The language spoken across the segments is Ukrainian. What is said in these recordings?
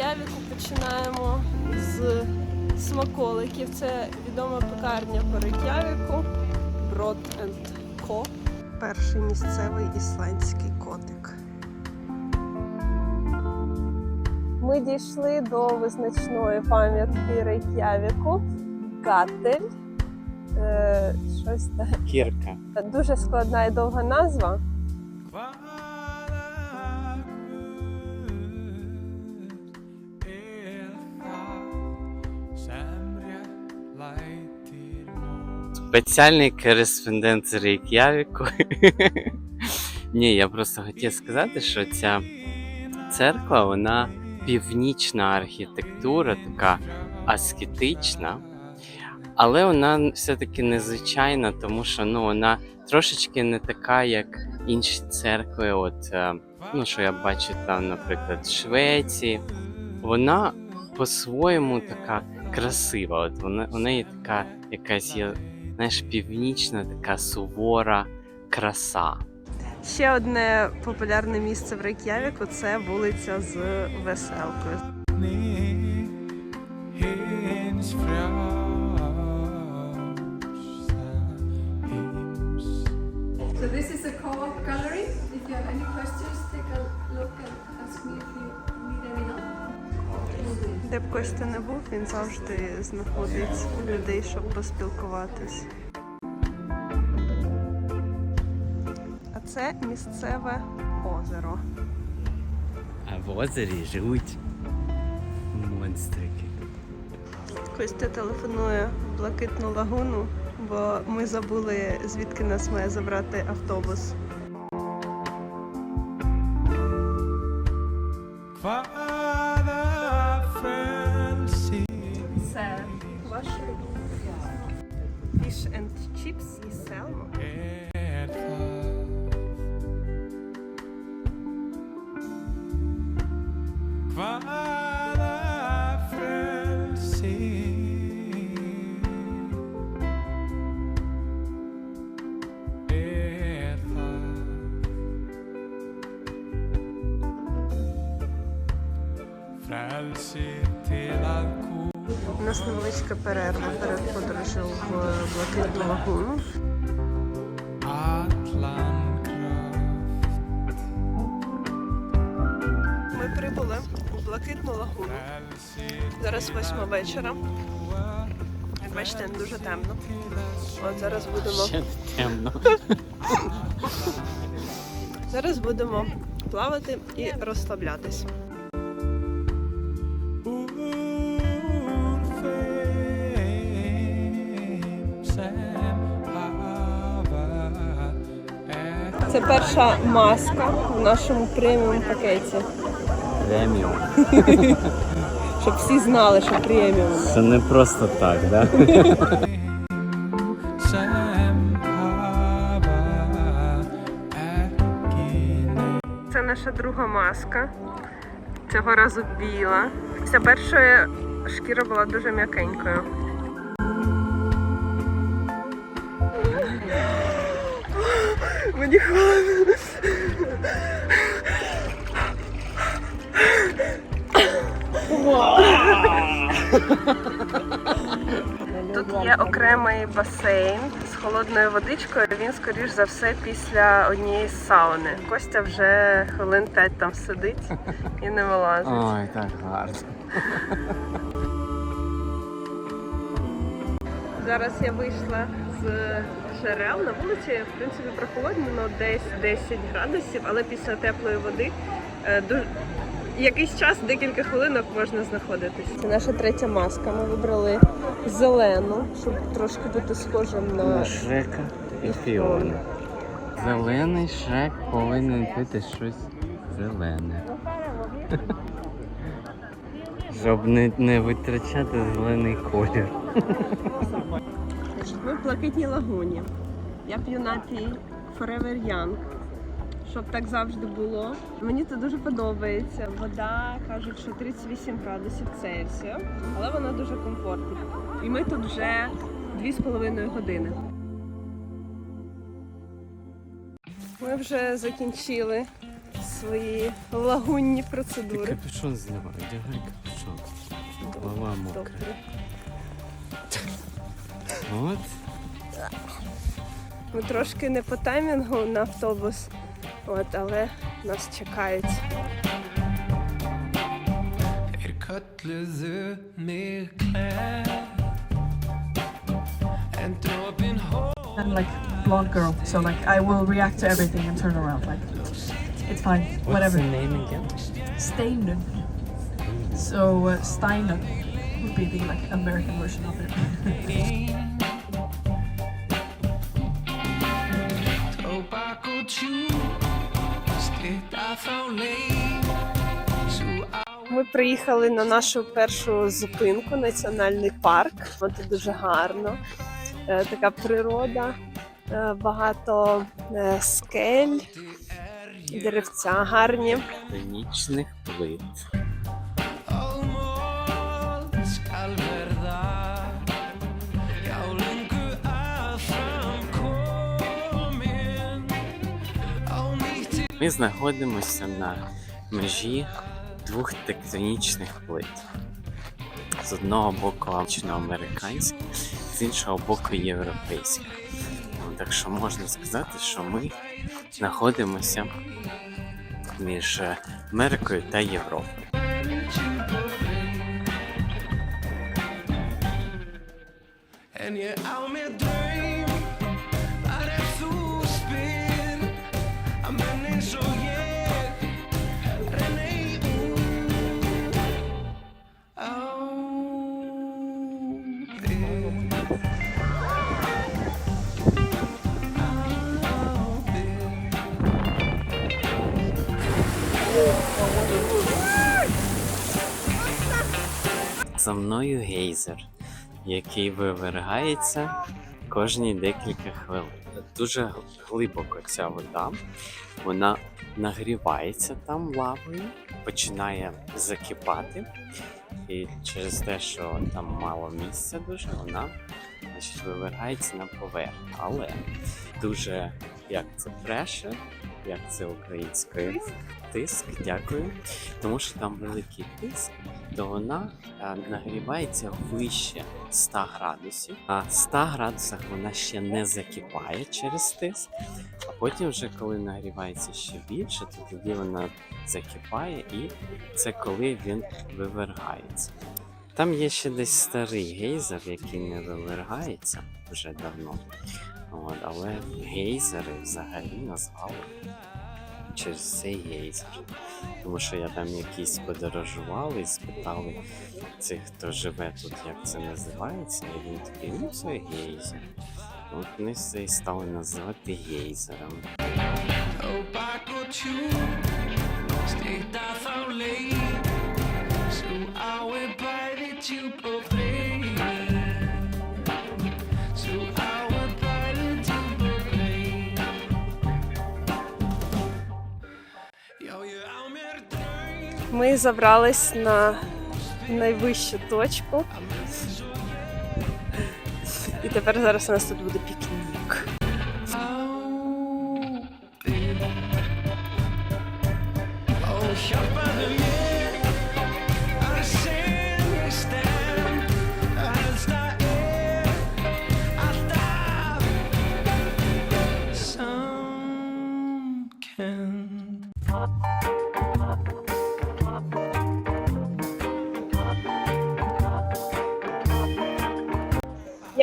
Рейк'явіку починаємо з смаколиків. Це відома пекарня по Рейк'явіку Брод Co. Перший місцевий ісландський котик. Ми дійшли до визначної пам'ятки Рейк'явіку. Гатель. Е, щось таке. Кірка. Дуже складна і довга назва. Спеціальний кореспондент з Рейк'явіку. Ні, я просто хотів сказати, що ця церква, вона північна архітектура, така аскетична, але вона все-таки незвичайна, тому що ну, вона трошечки не така, як інші церкви, от, е, ну, що я бачу там, наприклад, в Швеції. Вона по-своєму така красива. От вона, у неї така якась є, знаєш, північна, така сувора краса. Ще одне популярне місце в Рейк'явіку це вулиця з веселкою. So this is a co-op gallery. If you have any questions, take a look and ask me if you need any help. Де б Костя не був, він завжди знаходить людей, щоб поспілкуватись. А це місцеве озеро. А в озері живуть монстрики. Костя телефонує в Блакитну лагуну, бо ми забули, звідки нас має забрати автобус. Нас невеличка перерва перед подорожю в Блакитну лагуну. Ми прибули у Блакитну лагуну. Зараз восьма вечора. Як бачите, дуже темно. От зараз будемо. Ще не темно. Зараз будемо плавати і розслаблятись. Це перша маска в нашому преміум пакеті. Преміум. Щоб всі знали, що преміум. Це не просто так, да? Це наша друга маска. Цього разу біла. Після першої шкіра була дуже м'якенькою. Мені холодно. Тут є окремий басейн з холодною водичкою. Він, скоріш за все, після однієї сауни. Костя вже хвилин 5 там сидить і не вилазить. Ой, так гарно. Зараз я вийшла з джерел на вулиці. В принципі, прохолодно, десь 10 градусів, але після теплої води е, ду- якийсь час, декілька хвилинок можна знаходитись. Це наша третя маска. Ми вибрали зелену, щоб трошки бути схожим На на Шрека і Фіону. Зелений Шрек повинен пити щось зелене. Щоб не, не витрачати зелений колір. Значить, Ми в блакитній лагуні. Я п'ю напій Forever Young, щоб так завжди було. Мені це дуже подобається. Вода кажуть, що 38 градусів Цельсія, але вона дуже комфортна. І ми тут вже 2,5 години. Ми вже закінчили свої лагунні Ти процедури. капюшон знімай, одягай капюшон. Голова мокра. Добре. От. Ми трошки не по таймінгу на автобус, от, але нас чекають. Er kölluðu mig klær En dropin hól I'm like blonde girl, so like I will react to everything and turn around. Like it's fine, What's whatever. the name again? Steinen. So uh, Steinen would be the like American version of it. Ми приїхали на нашу першу зупинку національний парк. Тут дуже гарно. Е, Така природа, е, багато е, скель, деревця гарні. Північних плит. Ми знаходимося на межі двох тектонічних плит. З одного боку американська, з іншого боку європейська. Так що можна сказати, що ми знаходимося між Америкою та Європою. En ég á За мною гейзер, який вивергається кожні декілька хвилин. Дуже глибоко ця вода. Вона нагрівається там лавою, починає закипати. І через те, що там мало місця дуже, вона значить, вивергається на поверхню. Але дуже як це pressure, як це українською тиск, дякую. Тому що там великий тиск, то вона е, нагрівається вище 100 градусів. А 100 градусах вона ще не закипає через тиск. А потім, вже коли нагрівається ще більше, то тоді вона закипає, і це коли він вивергається. Там є ще десь старий гейзер, який не вивергається вже давно. От, але гейзери взагалі назвали через цей гейзер. Тому що я там якісь подорожував і спитали цих, хто живе тут, як це називається, і він такий, ну це гейзер. От вони це і стали називати гейзером. Ми забрались на найвищу точку. І тепер зараз у нас тут буде пікнік.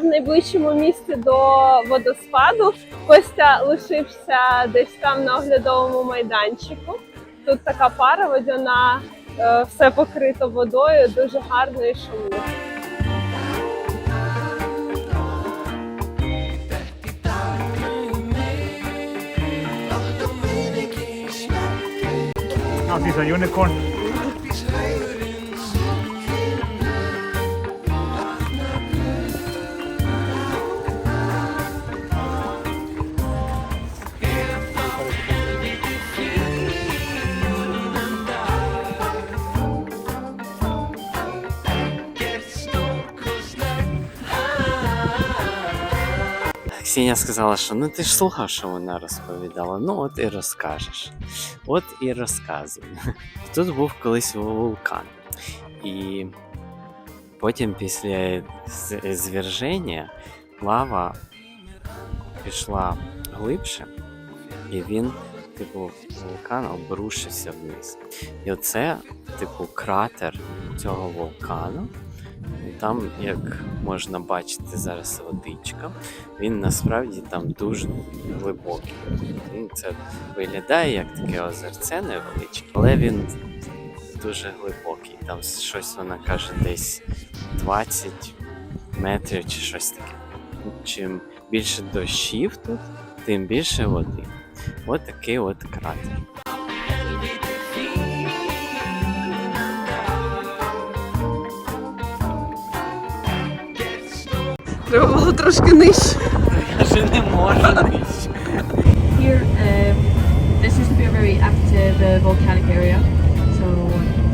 В найближчому місці до водоспаду. Костя лишився десь там на оглядовому майданчику. Тут така пара водяна, е, все покрито водою, дуже гарно і шумно. Now these are unicorn. Ксенія сказала, що ну ти ж слухав, що вона розповідала. Ну от і розкажеш. От і розказуй. Тут був колись вулкан. І потім після з- зверження лава пішла глибше, і він, типу, вулкан обрушився вниз. І оце, типу, кратер цього вулкану. Там, як можна бачити зараз водичка, він насправді там дуже глибокий. Це виглядає як таке озерце невеличке, але він дуже глибокий. Там щось вона каже десь 20 метрів чи щось таке. Чим більше дощів тут, тим більше води. От такий от кратер. Треба було трошки нижче. Я же не можу нижче. Here, um, this used to be a very active uh, volcanic area. So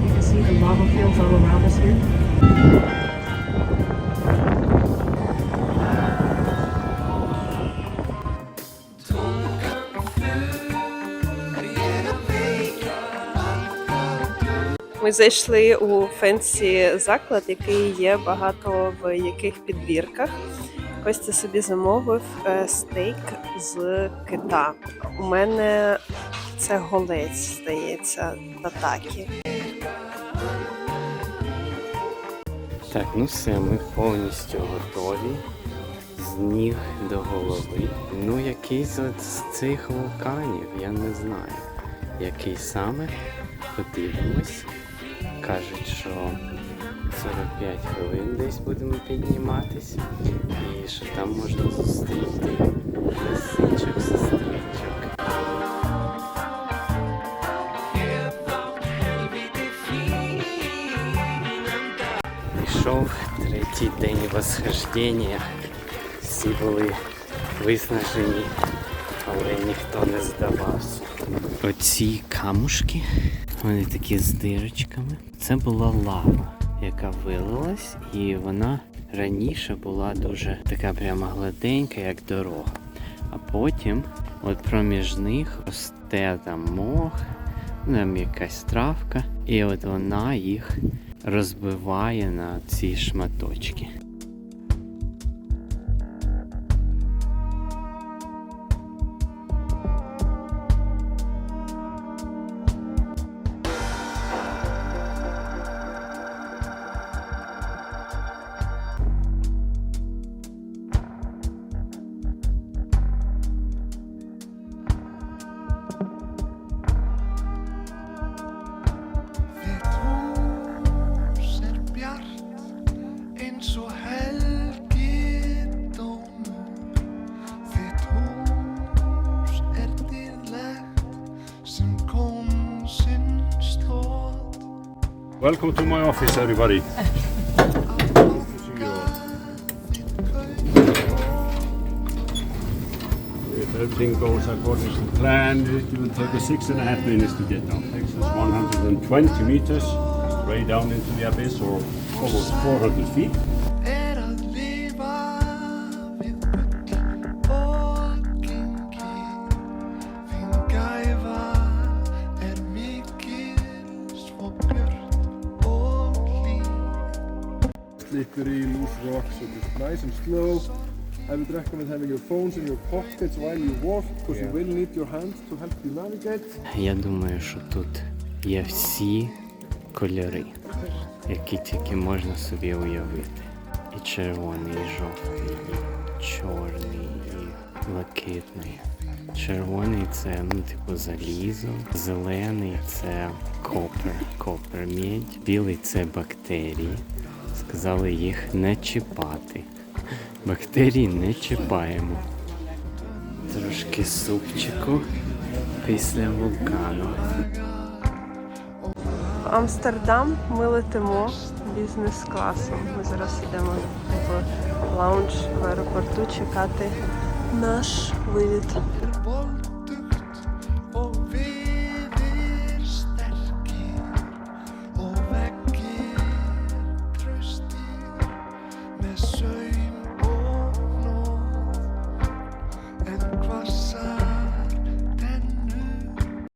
you can see the lava fields all around us here. Ми зайшли у фенсі заклад, який є багато в яких підбірках. Костя собі замовив е, стейк з кита. У мене це голець, здається, татакі. Так, ну все, ми повністю готові. З ніг до голови. Ну, якийсь от з цих вулканів, я не знаю. Який саме подивимось. Кажуть, що 45 хвилин десь будемо підніматися. І що там можна зустріти лисичок, сестричок. Пішов третій день восхождення. Всі були виснажені, але ніхто не здавався. Оці камушки, вони такі з дирочками. Це була лава, яка вилилась, і вона раніше була дуже така прямо гладенька, як дорога. А потім, от проміж них росте там мох, там якась травка, і от вона їх розбиває на ці шматочки. Welcome to my office, everybody. If everything goes according to plan, it will take us six and a half minutes to get down. Takes us 120 meters straight down into the abyss, or almost 400 feet. Nice and slow. I would recommend having your phones in your pockets while you walk, because you will need your hands to help you navigate. Я думаю, що тут є всі кольори, які тільки можна собі уявити. І червоний, і жовтий, і чорний, і блакитний. Червоний це ну, типу залізо, зелений це копер, копер медь, білий це бактерії. Сказали їх не чіпати. Бактерії не чіпаємо. Трошки супчику після вулкану. В Амстердам ми летимо бізнес-класом. Ми зараз йдемо в лаунж в аеропорту чекати наш виліт.